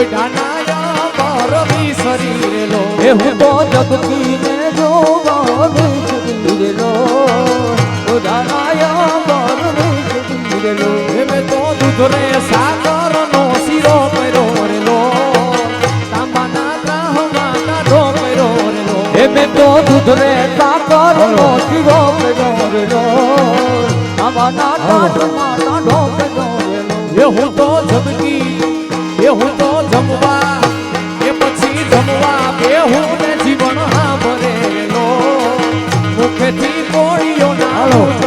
ઓય ડાનાયા પરમી શરીરે લો એ હું તો જગતીને જોવા વેચીરેલો ઉદારાયા પર વેચીરેલો એ મેં તો દૂધ રે સાકર નો શીરો કર્યો રેલો તાંબાના ત્રાહમાં કાઢો કર્યો રેલો એ મેં તો હું તો એ હું તો જમવા એ પછી જમવા બે હું જીવન હાંભરેલો મુખેથી કોળીઓ ના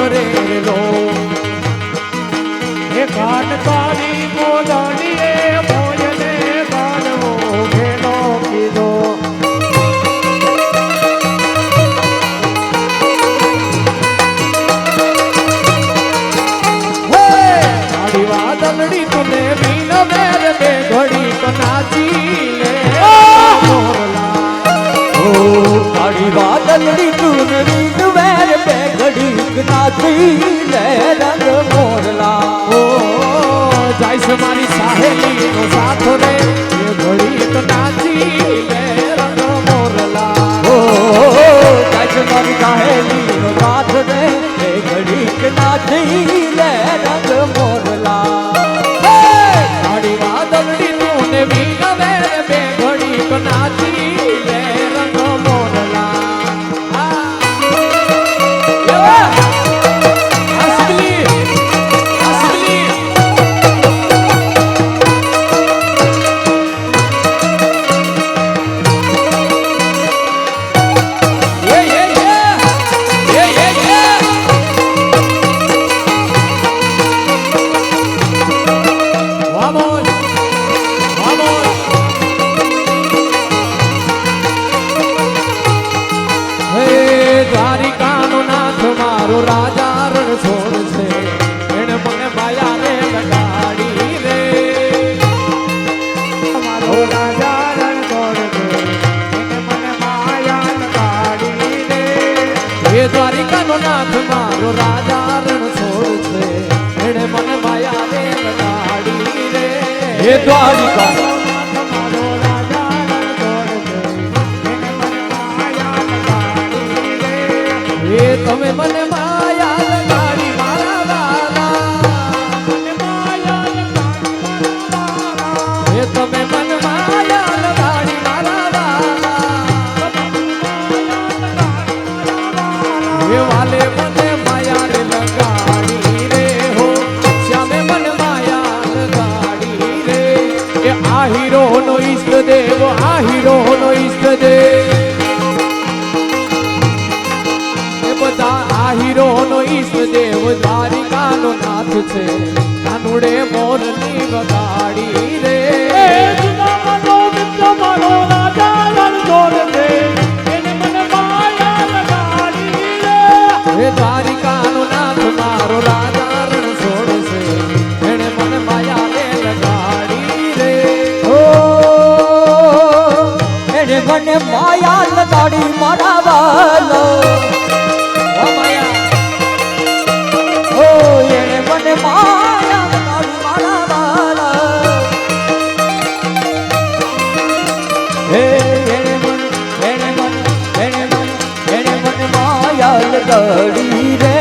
કાળી વાદળડી તું રીત વેર બે ઘડીક નાથી લે રંગ મોરલા. ઓ, જાય મારી સાહેલી નો સાથ રે, એ ઘડી કનાચી લે મારો રાજા રણ છોડ છે. એને મને માયા રે લગાડી રે. હે દ્વારિકા. તમે મને નાથ છે. કાનુડે મોરની વગાડી રે હે દ્વારિકા નો નાથ મારો રાજા રણ છે. એને મને માયા લગાડી રે ઓ એને મને માયા લગાડી મારા વાલો. લગાડી રે.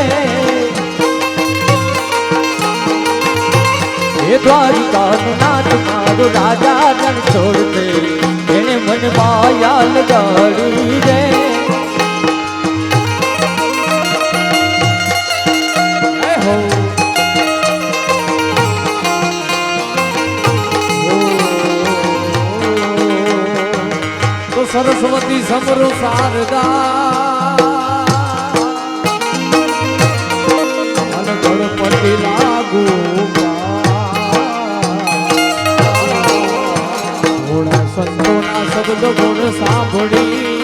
એ દ્વારિકાનો નાથ મારો રાજા રણ છોડતે એને મન માયા લગાડી રે. સરસ્વતી સમરો શારદા. ગુણ સાંભળી.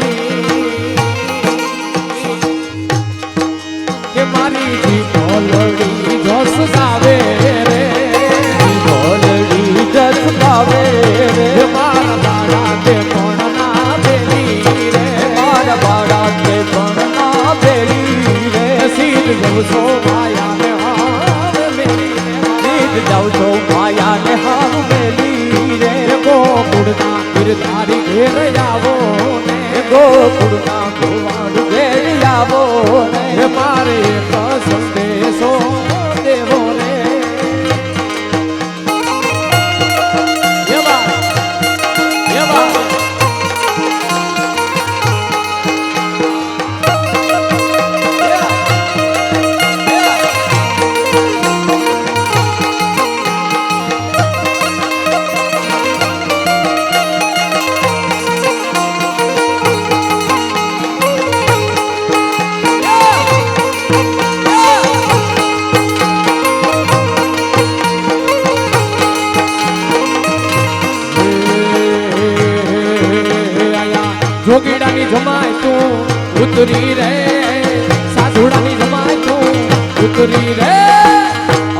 ઉતરી રે.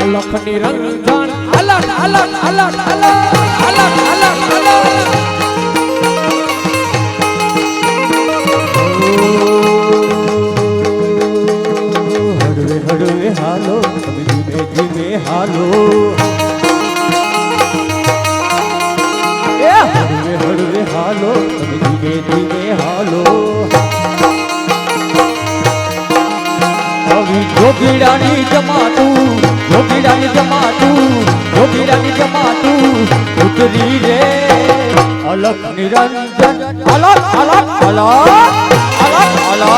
અલખ નિરંજન અલગ અલગ અલગ અલગ અલગ અલગ અલગ હળવે હળવે, હાલો. ધીમે ધીમે હાલો. અલગ નિરંજન, અલગ અલગ અલગ અલગ અલગ.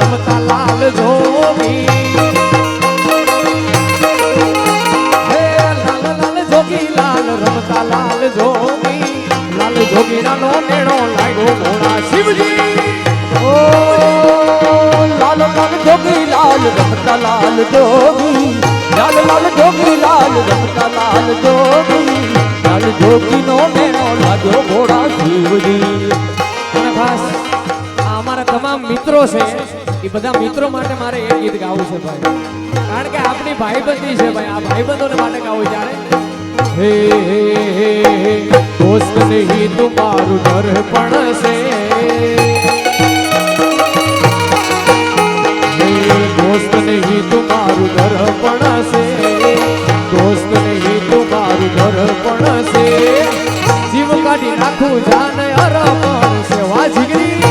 રમતા લાલ જોગી. લાલ લાલ જોગી, લાલ રમતા લાલ જોગી. લાલ જોગી નાનો નેણો લાગ્યો ઘોડા શિવજી. ઓ રમતા લાલ જોગી લાલ લાલ જોગી લાલ રમતા લાલ જોગી લાલ જોગી નો મેળો લાગ્યો ઘોડા શિવજી. અને ખાસ અમારા તમામ મિત્રો છે, એ બધા મિત્રો માટે મારે એ ગીત ગાવું છે ભાઈ. કારણ કે આપણી ભાઈબંધી છે ભાઈ, આ ભાઈબંધોને માટે ગાવું ત્યારે હે હે હે હે, દોસ્ત નહીં, તું મારું દર્પણ છે. દોસ્ત નહીં તું મારું દર્પણ છે દોસ્ત નહીં મારું દર્પણ છે જીવ કાઢી નાખું જાન અરપણ છે વાજગીરી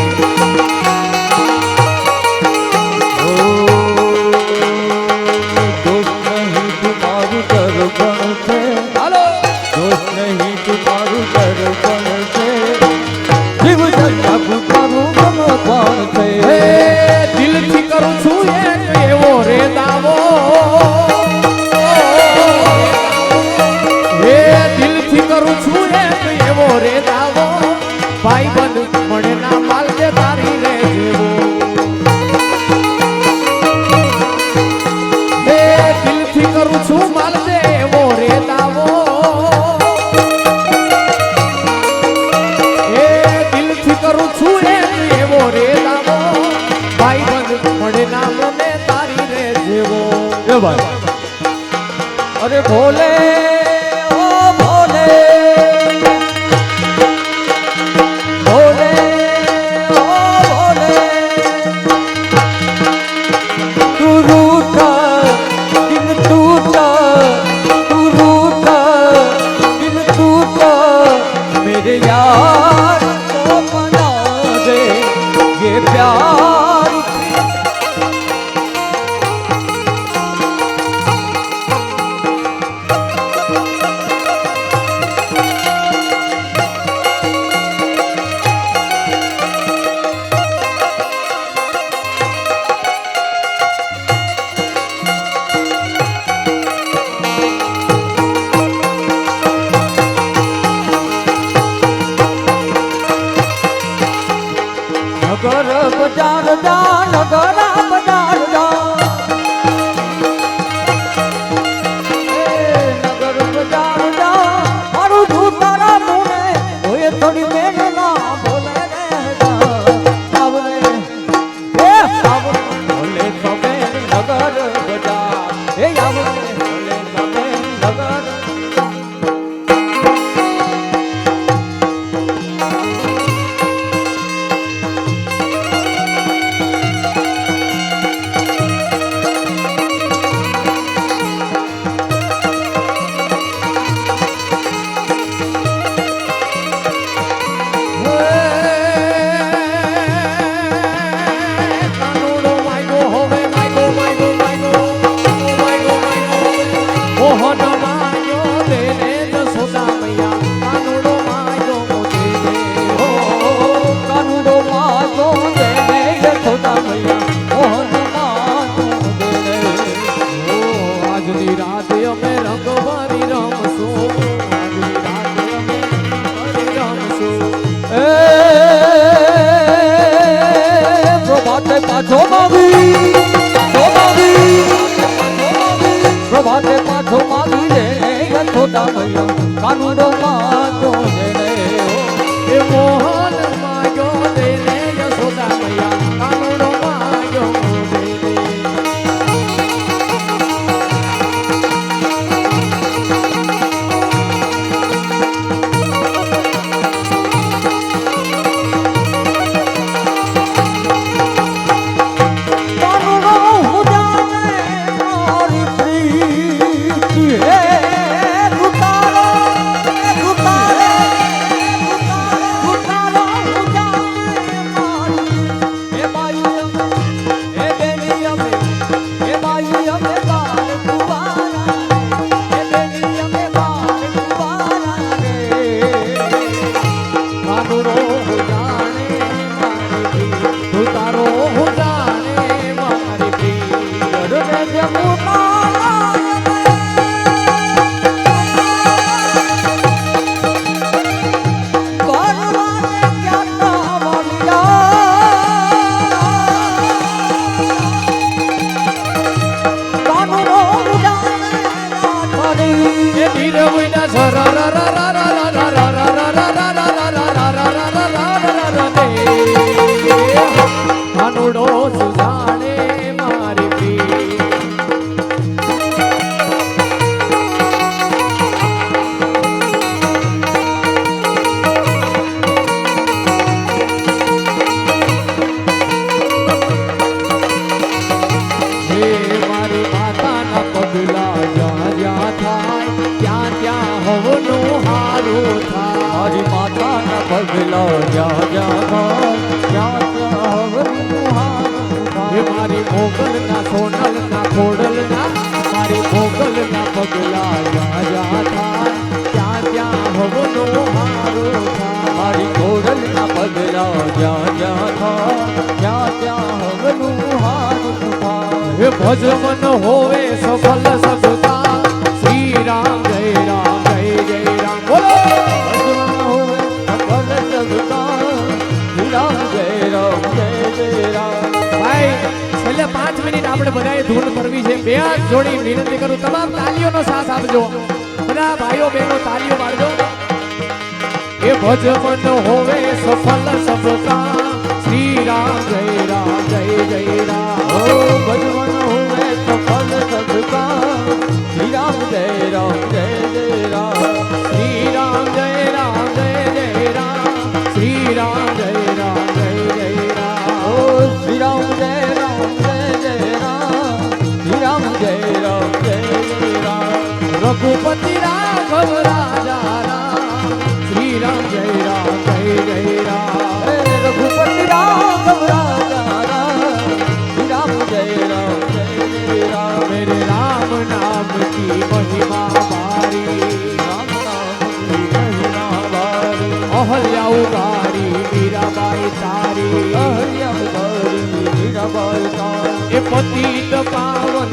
પ્રભાતે પાછો માવી તો માવી પ્રભાતે પાછો માવી રે રથોડા ભૈયા કાનુડો પાછો રે એ મોહન ખોડલ ખોડલના ખોડલ ના પગલા જા જા થા. ત્યાં ત્યાં હવનો હારો મારી ખોડલ પગલા જ્યાં જ્યાં થા. ત્યાં ત્યાં હવનું હારું થા. હે ભજન હોવે સફળ સફળ મિનિટ આપણે બધાએ ધૂન કરવી છે. બે હાથ જોડી વિનંતી કરું, તમામ તાલીઓનો સાથ આપજો. બધા ભાઈઓ બહેનો, તાલીઓ મારજો એ ભજમન હોવે સફળ સફળતા. શ્રી રામ, જય રામ, જય જય રામ. ઓ જય રામ જય રામ રઘુપતિ રાઘવ રાજા રામ શ્રી રામ જય રામ જય જય રામ રઘુપતિ રાઘવ રાજા રામ શ્રી રામ જય રામ જય જય રામ મેરે રામ નામ કી મહિમા ભારી રામ નામ કી મહિમા ભારી અહલ્યા ઉગારી મીરાબાઈ તારી અહલ્યા ઉગારી મીરાબાઈ તારી એ પતિત પાવન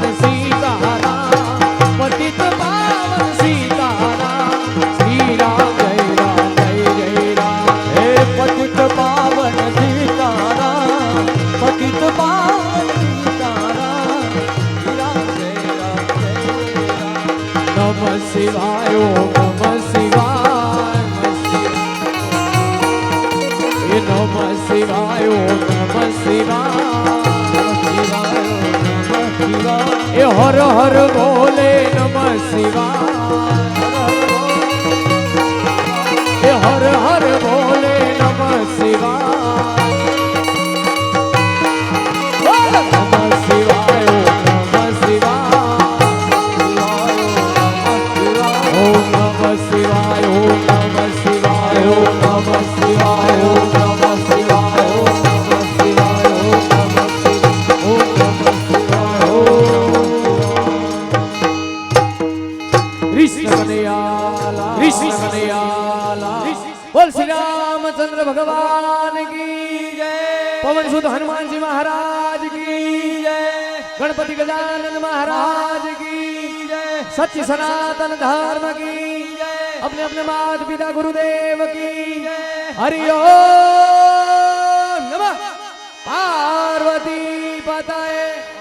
કૃષ્ણ કનૈયા કૃષ્ણ કનૈયા બોલ શ્રી રામચંદ્ર ભગવાન કી જય પવન સુદ હનુમાનજી મહારાજ કી જય ગણપતિ ગજાનંદ મહારાજ કી જય સચ્ચી સનાતન ધર્મ કી જય અપને અપને માત પિતા ગુરુદેવ કી જય હરિયો નમઃ પાર્વતી પતાય